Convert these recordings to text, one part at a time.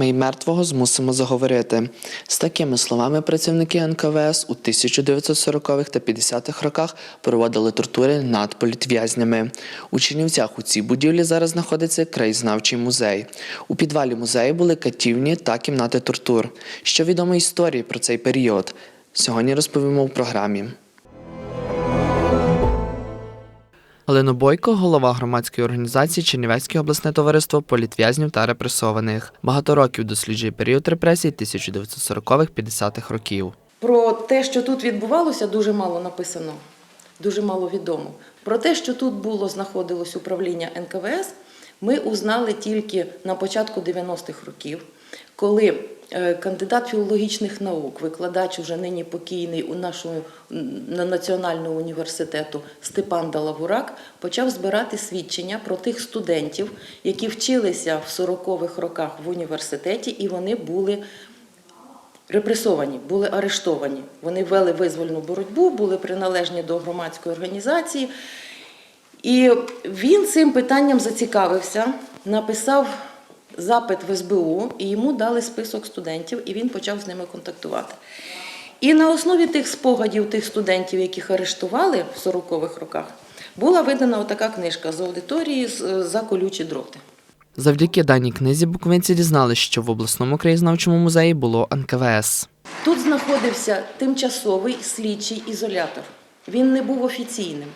Ми й мертвого змусимо заговорити. З такими словами працівники НКВС у 1940-х та 50-х роках проводили тортури над політв'язнями. У Чернівцях у цій будівлі зараз знаходиться краєзнавчий музей. У підвалі музею були катівні та кімнати тортур. Що відомо історії про цей період? Сьогодні розповімо в програмі. Галина Бойко, голова громадської організації Чернівецьке обласне товариство політв'язнів та репресованих. Багато років досліджує період репресій 1940-50-х років. Про те, що тут відбувалося, дуже мало написано, дуже мало відомо. Про те, що тут було знаходилось управління НКВС, ми узнали тільки на початку 90-х років, коли кандидат філологічних наук, викладач уже нині покійний у нашого м, на національного університету Степан Далавурак почав збирати свідчення про тих студентів, які вчилися в 40-х роках в університеті, і вони були репресовані, були арештовані. Вони вели визвольну боротьбу, були приналежні до громадської організації. І він цим питанням зацікавився, написав запит в СБУ, і йому дали список студентів, і він почав з ними контактувати. І на основі тих спогадів тих студентів, яких арештували в 40-х роках, була видана отака книжка з аудиторії за колючі дроти. Завдяки даній книзі буковинці дізналися, що в обласному краєзнавчому музеї було НКВС. Тут знаходився тимчасовий слідчий ізолятор. Він не був офіційним.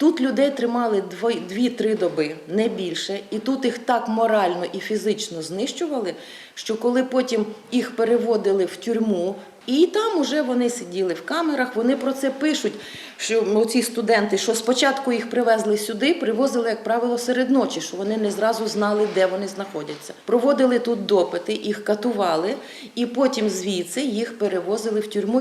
Тут людей тримали дво- дві-три доби, не більше, і тут їх так морально і фізично знищували, що коли потім їх переводили в тюрму, і там уже вони сиділи в камерах, вони про це пишуть, що оці студенти, що спочатку їх привезли сюди, привозили, як правило, серед ночі, що вони не зразу знали, де вони знаходяться. Проводили тут допити, їх катували, і потім звідси їх перевозили в тюрму.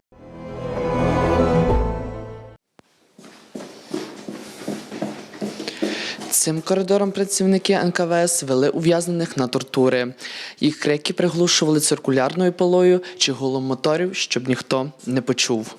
Цим коридором працівники НКВС вели ув'язнених на тортури. Їх крики приглушували циркулярною пилою чи гулом моторів, щоб ніхто не почув.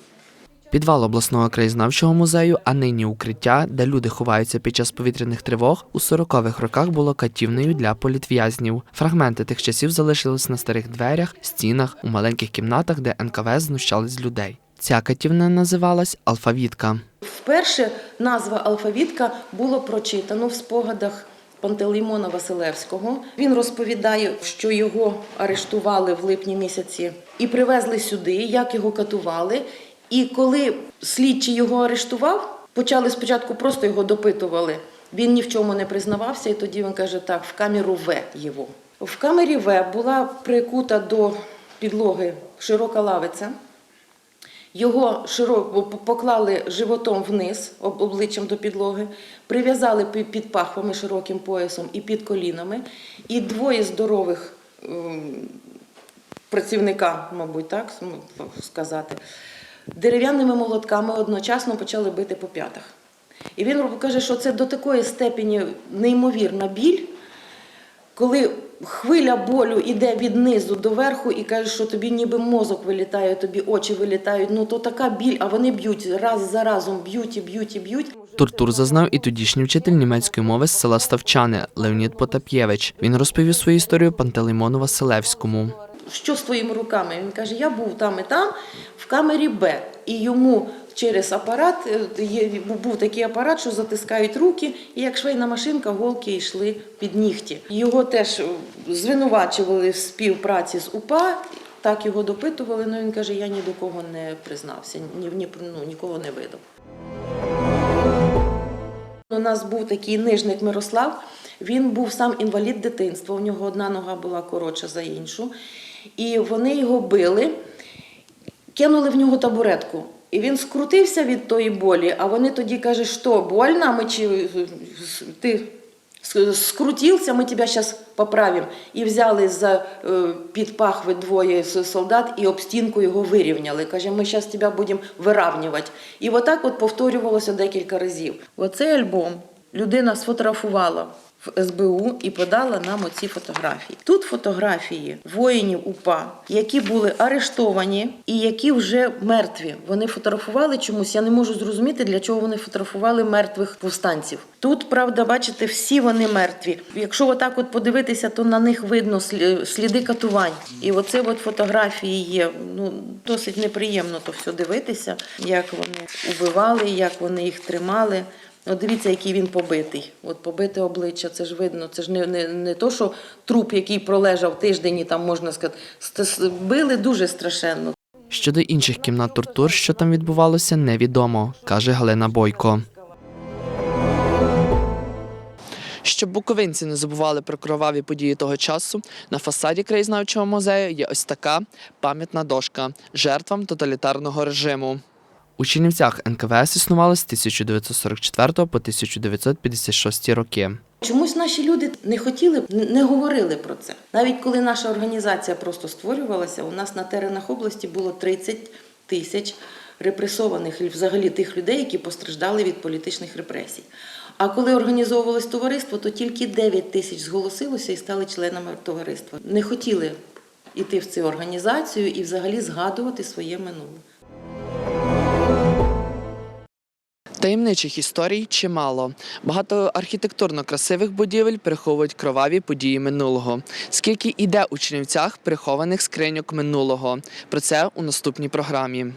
Підвал обласного краєзнавчого музею, а нині укриття, де люди ховаються під час повітряних тривог, у 40-х роках було катівнею для політв'язнів. Фрагменти тих часів залишились на старих дверях, стінах, у маленьких кімнатах, де НКВС знущались з людей. Ця катівня називалась Алфавітка. Вперше назва алфавітка було прочитано в спогадах Пантелеймона Василевського. Він розповідає, що його арештували в липні місяці і привезли сюди, як його катували. І коли слідчий його арештував, почали спочатку просто його допитували. Він ні в чому не признавався, і тоді він каже: так, в камеру В його. В камері В була прикута до підлоги широка лавиця. Його широко поклали животом вниз, обличчям до підлоги, прив'язали під пахвами широким поясом і під колінами. І двоє здорових ем, працівника, мабуть, так сказати, дерев'яними молотками одночасно почали бити по п'ятах. І він каже, що це до такої степені неймовірна біль, коли хвиля болю йде від низу до верху і каже, що тобі ніби мозок вилітає, тобі очі вилітають. Ну то така біль, а вони б'ють раз за разом, б'ють і б'ють і б'ють. Тортур зазнав і тодішній вчитель німецької мови з села Ставчани Леонід Потап'євич. Він розповів свою історію Пантелеймону Василевському. Що з твоїми руками? Він каже: я був там і там, в камері Б. І йому через апарат е, є, був такий апарат, що затискають руки, і як швейна машинка, голки йшли під нігті. Його теж е, звинувачували в співпраці з УПА. Так його допитували, але він каже, я ні до кого не признався, ні, ні, ну, нікого не видав. У нас був такий нижник Мирослав. Він був сам інвалід дитинства. У нього одна нога була коротша за іншу. І вони його били, кинули в нього табуретку. І він скрутився від тої болі, а вони тоді кажуть, що больно, ми чи ти скрутився, ми тебе зараз поправимо. І взяли за е, під пахви двоє солдат і об стінку його вирівняли. Каже, ми зараз тебе будемо виравнювати. І отак от повторювалося декілька разів. Оцей альбом людина сфотографувала в СБУ і подала нам оці фотографії. Тут фотографії воїнів УПА, які були арештовані і які вже мертві. Вони фотографували чомусь. Я не можу зрозуміти, для чого вони фотографували мертвих повстанців. Тут, правда, бачите, всі вони мертві. Якщо отак от подивитися, то на них видно слі- сліди катувань. І оце от фотографії є. Ну досить неприємно то все дивитися, як вони убивали, як вони їх тримали. От дивіться, який він побитий. От побите обличчя, це ж видно. Це ж не, не, не то, що труп, який пролежав тиждень, і там можна сказати, били дуже страшенно. Щодо інших кімнат тортур, що там відбувалося, невідомо, каже Галина Бойко. Щоб буковинці не забували про кроваві події того часу, на фасаді краєзнавчого музею є ось така пам'ятна дошка жертвам тоталітарного режиму. У Чернівцях НКВС існувало з 1944 по 1956 роки. Чомусь наші люди не хотіли, не говорили про це. Навіть коли наша організація просто створювалася, у нас на теренах області було 30 тисяч репресованих і взагалі тих людей, які постраждали від політичних репресій. А коли організовувалось товариство, то тільки 9 тисяч зголосилося і стали членами товариства. Не хотіли йти в цю організацію і взагалі згадувати своє минуле. Таємничих історій чимало. Багато архітектурно красивих будівель приховують кроваві події минулого. Скільки іде у Чернівцях прихованих скриньок минулого? Про це у наступній програмі.